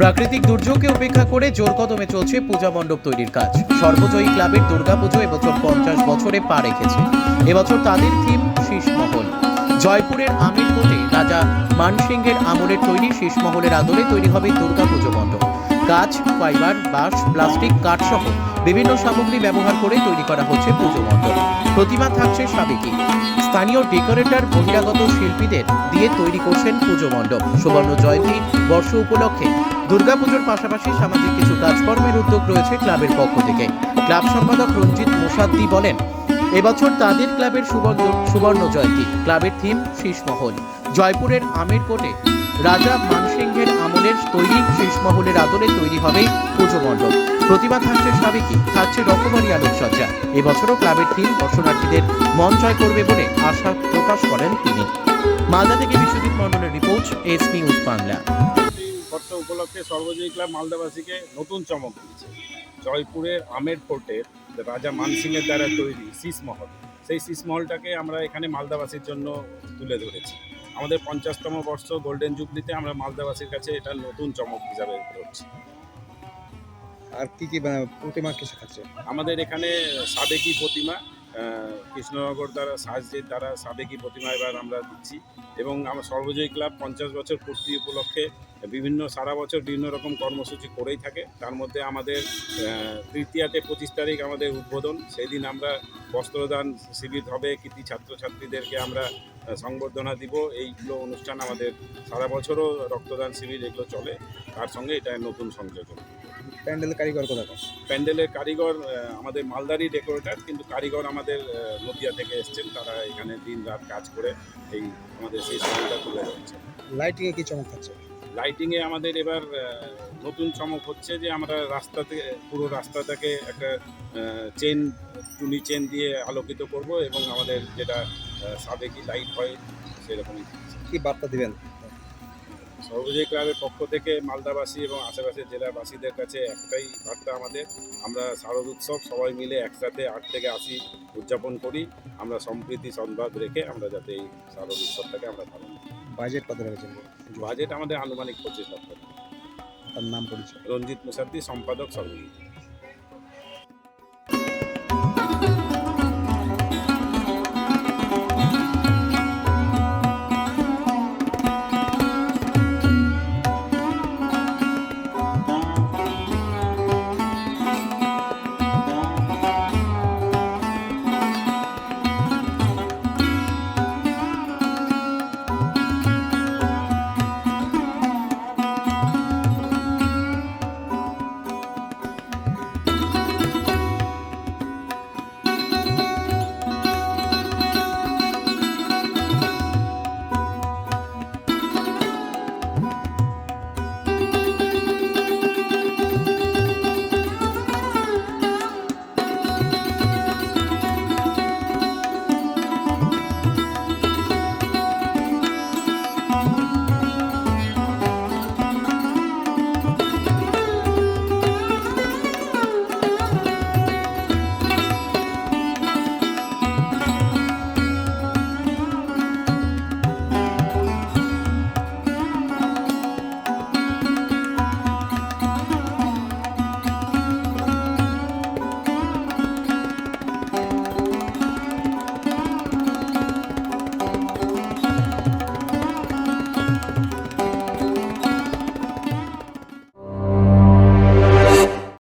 প্রাকৃতিক দুর্যোগকে উপেক্ষা করে জোর কদমে চলছে পূজা মণ্ডপ তৈরির কাজ। সর্বজয়ী ক্লাবের দুর্গাপুজো এবছর পঞ্চাশ বছরে পা রেখেছে। এবছর তাদের থিম শীষমহল। জয়পুরের আমিরকোটে রাজা মানসিংহের আমলের তৈরি শীষমহলের আদলে তৈরি হবে দুর্গাপুজো মণ্ডপ। কাঁচ ফাইবার, বাঁশ, প্লাস্টিক কাঠ সহ বিভিন্ন সামগ্রী ব্যবহার করে তৈরি করা হচ্ছে পুজো মণ্ডপ। প্রতিমা থাকছে সাবেকি। স্থানীয় ডেকোরেটর, বহিরাগত শিল্পীদের দিয়ে তৈরি করছেন পুজো মণ্ডপ। সুবর্ণ জয়ন্তী বর্ষ উপলক্ষে দুর্গাপুজোর পাশাপাশি সামাজিক কিছু কাজকর্মের উদ্যোগ রয়েছে ক্লাবের পক্ষ থেকে। ক্লাব সম্পাদক রঞ্জিত মোসাদ্দি বলেন, এবছর তাদের ক্লাবের সুবর্ণ সুবর্ণ জয়ন্তী। ক্লাবের থিম শীষমহল। জয়পুরের আমিরকোটে রাজা মানসিংহের আমলের তৈরি শীষমহলের আদলে তৈরি হবে পুজো মণ্ডপ। প্রতিমা থাকছে সাবেকি, থাকছে রকমারি আলোকসজ্জা। এবছরও ক্লাবের থিম দর্শনার্থীদের মন জয় করবে বলে আশা প্রকাশ করেন তিনি। মালদা থেকে বিশ্বজিৎ মণ্ডলের রিপোর্ট, এস নিউজ বাংলা। বর্ষ উপলক্ষে সর্বজয়ী ক্লাব মালদাবাসীকে নতুন চমক দিয়েছে। জয়পুরের আমের ফোর্টের রাজা মানসিংহের দ্বারা তৈরি শীষমহল সেই শীষমহলটাকে আমরা এখানে মালদাবাসীর জন্য তুলে ধরেছি। আমাদের পঞ্চাশতম বর্ষ গোল্ডেন জুবলিতে আমরা মালদাবাসীর কাছে এটা নতুন চমক হিসাবে ধরছি। আর কি কি মানে, প্রতিমা কিসে থাকছে আমাদের এখানে সাবেকি প্রতিমা কৃষ্ণনগর দ্বারা সাহায্যের দ্বারা সাবেকি প্রতিমা এবার আমরা দিচ্ছি। এবং আমার সর্বজয়ী ক্লাব পঞ্চাশ বছর পূর্তি উপলক্ষে বিভিন্ন সারা বছর বিভিন্ন রকম কর্মসূচি করেই থাকে। তার মধ্যে আমাদের তৃতীয়াতে পঁচিশ তারিখ আমাদের উদ্বোধন। সেই দিন আমরা বস্ত্রদান শিবির হবে কৃতি ছাত্রছাত্রীদেরকে আমরা সংবর্ধনা দিব। এইগুলো অনুষ্ঠান আমাদের সারা বছরও রক্তদান শিবির এগুলো চলে। তার সঙ্গে এটা নতুন সংযোজন। প্যান্ডেলের কারিগর কোথাকার? প্যান্ডেলের কারিগর আমাদের মালদারি ডেকোরেটর কিন্তু কারিগর আমাদের নদিয়া থেকে এসছেন তারা এখানে দিন রাত কাজ করে এই আমাদের সেই সময়টা তুলে ধরছে। লাইটিং এ কি চমক থাকছে লাইটিংয়ে আমাদের এবার নতুন চমক হচ্ছে যে আমরা রাস্তা থেকে পুরো রাস্তাটাকে একটা চেন টুনি চেন দিয়ে আলোকিত করব এবং আমাদের যেটা সাবেকি লাইট হয় সেরকমই। কি বার্তা দিবেন? সর্বজয়ী ক্লাবের পক্ষ থেকে মালদাবাসী এবং আশেপাশের জেলাবাসীদের কাছে একটাই বার্তা আমাদের। আমরা শারদ উৎসব সবাই মিলে একসাথে আট থেকে আশি উদযাপন করি। আমরা সম্প্রীতি সংবাদ রেখে আমরা যাতে এই শারদ উৎসবটাকে আমরা পালন করি। বাজেট কত রেখেছেন বাজেট আমাদের আনুমানিক পঁচিশ লক্ষ টাকা। তার নাম পরিচয়। রঞ্জিত মুসাদ্দি সম্পাদক সর্বজয়ী